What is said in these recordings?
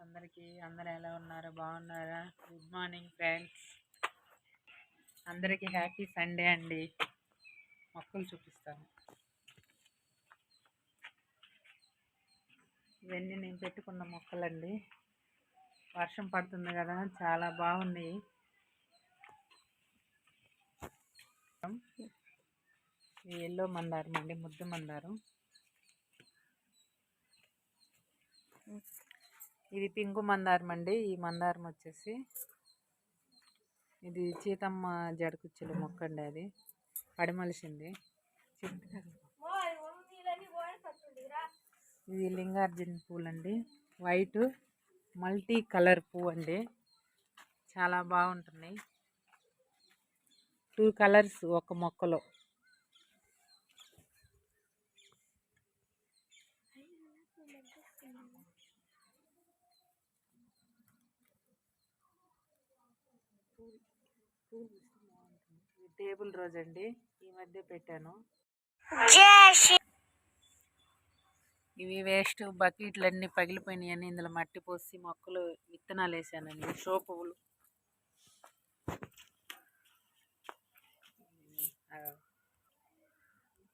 అందరికీ అందరు ఎలా ఉన్నారు? బాగున్నారా? గుడ్ మార్నింగ్ ఫ్రెండ్స్ అందరికీ హ్యాపీ సండే అండి. మొక్కలు చూపిస్తాను. ఇవన్నీ నేను పెట్టుకున్న మొక్కలండి. వర్షం పడుతుంది కదా చాలా బాగున్నాయి. ఎల్లో మందారం అండి ముద్దు మందారం. ఇది పింకు మందారం అండి. ఈ మందారం వచ్చేసి ఇది చీతమ్మ జడకుచ్చుల మొక్క అండి అది. పడిమలిసింది ఇది లింగార్జున పూలు అండి. వైట్ మల్టీ కలర్ పువ్వు అండి. చాలా బాగుంటున్నాయి. టూ కలర్స్ ఒక మొక్కలో. టేబుల్ రోజ్ అండి ఈ మధ్య పెట్టాను. ఇవి వేస్ట్ బకెట్లు అన్ని పగిలిపోయినాయి అని ఇందులో మట్టి పోసి మొక్కలు విత్తనాలు వేసానండి. షో పువ్వులు.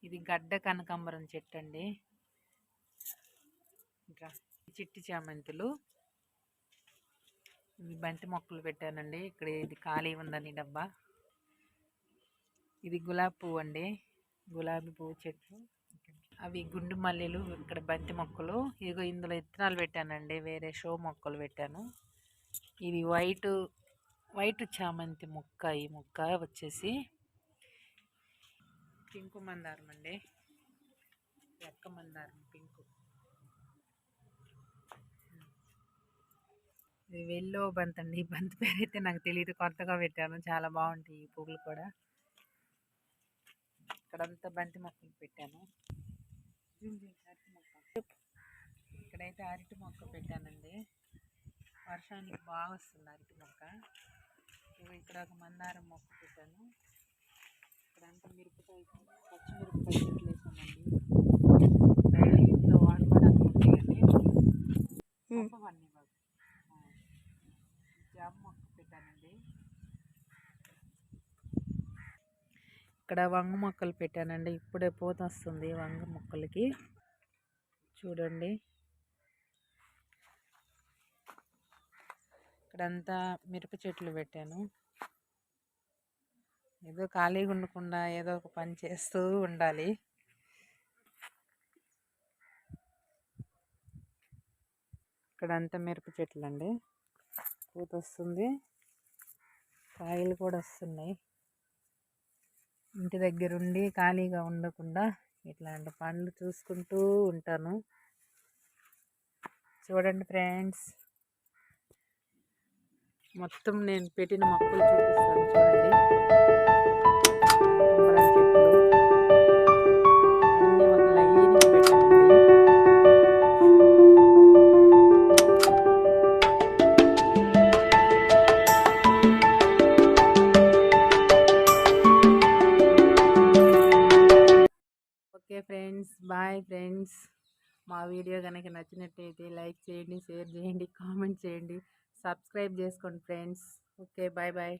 ఇది గడ్డ కనకాంబరం చెట్టు అండి. ఇంకా చిట్టి చామంతులు. ఇవి బంతి మొక్కలు పెట్టానండి. ఇక్కడ ఇది ఖాళీ ఉందని డబ్బా. ఇది గులాబీ పువ్వు అండి. గులాబీ పువ్వు చెట్లు. అవి గుండు మల్లెలు ఇక్కడ బంతి మొక్కలు. ఇదిగో ఇందులో ఇత్తనాలు పెట్టానండి. వేరే షో మొక్కలు పెట్టాను. ఇది వైట్ వైట్ చామంతి మొక్క. ఈ మొక్క వచ్చేసి పింకు మందారం అండి. ఎక్క మందారం పింకు. ఇది వెల్లో బంత్ అండి. ఈ బంతి పేరు అయితే నాకు తెలియదు కొత్తగా పెట్టాను. చాలా బాగుంటాయి ఈ పువ్వులు కూడా. ఇక్కడంతా బంతి మొక్కలు పెట్టాను. అరటి మొక్క. ఇక్కడైతే అరటి మొక్క పెట్టానండి. వర్షానికి బాగా వస్తుంది అరటి మొక్క. ఇక్కడ ఒక మందారం మొక్క పెట్టాను. ఇక్కడంతా మిరపకాయ ఇక్కడ వంగ మొక్కలు పెట్టానండి. ఇప్పుడే పూత వస్తుంది వంగ మొక్కలకి. చూడండి. ఇక్కడంతా మిరప చెట్లు పెట్టాను. ఏదో ఖాళీగా ఉండకుండా ఏదో ఒక పని చేస్తూ ఉండాలి. ఇక్కడంతా మిరప చెట్లు అండి పూత వస్తుంది కాయలు కూడా వస్తున్నాయి. ఇంటి దగ్గరుండి ఖాళీగా ఉండకుండా ఇట్లాంటి పనులు చూసుకుంటూ ఉంటాను. చూడండి ఫ్రెండ్స్. మొత్తం నేను పెట్టిన మొక్కలు చూపిస్తాను చూడండి. ఫ్రెండ్స్. Bye friends. మా వీడియో కనుక నచ్చినట్టయితే లైక్ చేయండి షేర్ చేయండి కామెంట్ చేయండి. సబ్స్క్రైబ్ చేసుకోండి ఫ్రెండ్స్. Okay bye bye.